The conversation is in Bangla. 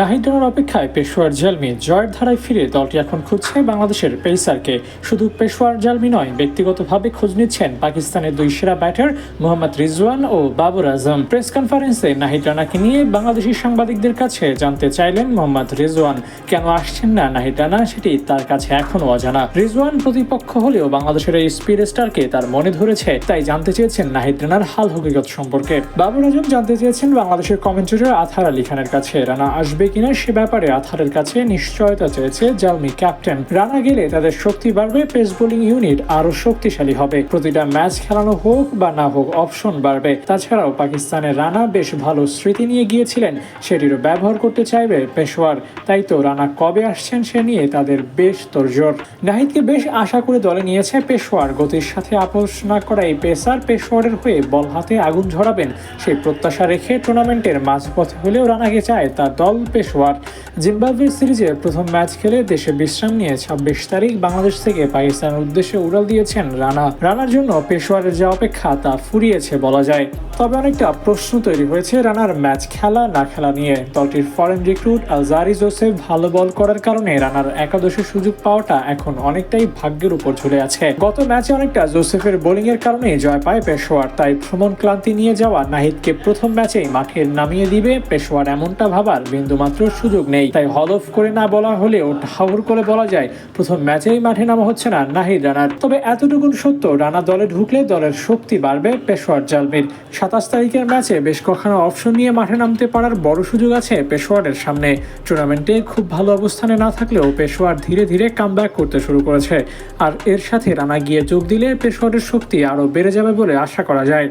নাহিদানোর অপেক্ষায় পেশোয়ার জালমি জয়ের ধারায় ফিরে দলটি এখন খুঁজছে বাংলাদেশের পেসারকে। শুধু পেশোয়ার জালমি নয়, ব্যক্তিগতভাবে খোঁজ নিচ্ছেন পাকিস্তানের দুই সেরা ব্যাটার মোহাম্মদ রিজওয়ান ও বাবর আজম। প্রেস কনফারেন্সে নাহিদ রানাকে নিয়ে বাংলাদেশি সাংবাদিকদের কাছে জানতে চাইলেন মোহাম্মদ রিজওয়ান। কেন আসছেন না নাহিদ রানা, সেটি তার কাছে এখনও অজানা। রিজওয়ান প্রতিপক্ষ হলেও বাংলাদেশের এই স্পিড স্টারকে তার মনে ধরেছে, তাই জানতে চেয়েছেন নাহিদ রানার হাল হকিকত সম্পর্কে। বাবর আজম জানতে চেয়েছেন বাংলাদেশের কমেন্টেটর আথার আলী খানের কাছে। রানা আসবে কিনা সে ব্যাপারে আথারের কাছে নিশ্চয়তা চেয়েছে জালমি ক্যাপ্টেন। রানা গেলে তাদের শক্তি বাড়বে, পেস বোলিং ইউনিট আরও শক্তিশালী হবে। প্রতিটা ম্যাচ খেলানো হোক বা না হোক, অপশন বাড়বে। তাছাড়াও পাকিস্তানের রানা বেশ ভালো স্মৃতি নিয়ে গিয়েছিলেন। সেটিরও ব্যবহার করতে চাইবে পেশোয়ার তাই তো রানা কবে আসছেন সে নিয়ে তাদের বেশ তোরজোর নাহিদকে বেশ আশা করে দলে নিয়েছে পেশোয়ার গতির সাথে আপোষ না করা এই পেসার পেশোয়ারের হয়ে বল হাতে আগুন ঝরাবেন। সেই প্রত্যাশা রেখে টুর্নামেন্টের মাঝপথে হলেও রানাকে চায় তার দল পেশোয়ার জিম্বাবুয়ে সিরিজে প্রথম ম্যাচ খেলে দেশে বিশ্রাম নিয়ে ছাব্বিশ তারিখ বাংলাদেশ থেকে পাকিস্তানের উদ্দেশ্যে উড়াল দিয়েছেন রানা। রানার জন্য পেশোয়ারের যে অপেক্ষা, তা ফুরিয়েছে বলা যায়। তবে অনেকটা প্রশ্ন তৈরি হয়েছে রানার ম্যাচ খেলা না খেলা নিয়ে। দলটির ফরেন রিক্রুট আলজারি জোসেফ ভালো বল করার কারণে রানার একাদশে সুযোগ পাওয়াটা এখন অনেকটাই ভাগ্যের উপর ঝুলে আছে। গত ম্যাচে অনেকটা জোসেফের বোলিং এর কারণে জয় পায় পেশোয়ার তাই ভ্রমণ ক্লান্তি নিয়ে যাওয়া নাহিদকে প্রথম ম্যাচেই মাঠে নামিয়ে দিবে পেশোয়ার এমনটা ভাবার বিন্দুমাত্র সুযোগ নেই। তাই হলফ করে না বলা হলেও ঠাউর করে বলা যায়, প্রথম ম্যাচেই মাঠে নামা হচ্ছে না নাহিদ রানার। তবে এতটুকুন সত্য, রানা দলে ঢুকলে দলের শক্তি বাড়বে পেশোয়ার জালমির। সাতাশ তারিখের ম্যাচে বেশ কখনো অপশন নিয়ে মাঠে নামতে পারার বড় সুযোগ আছে পেশোয়ারের সামনে। টুর্নামেন্টে খুব ভালো অবস্থানে না থাকলেও পেশোয়ার ধীরে ধীরে কাম করতে শুরু করেছে। আর এর সাথে রানা গিয়ে যোগ দিলে পেশোয়ারের শক্তি আরও বেড়ে যাবে বলে আশা করা যায়।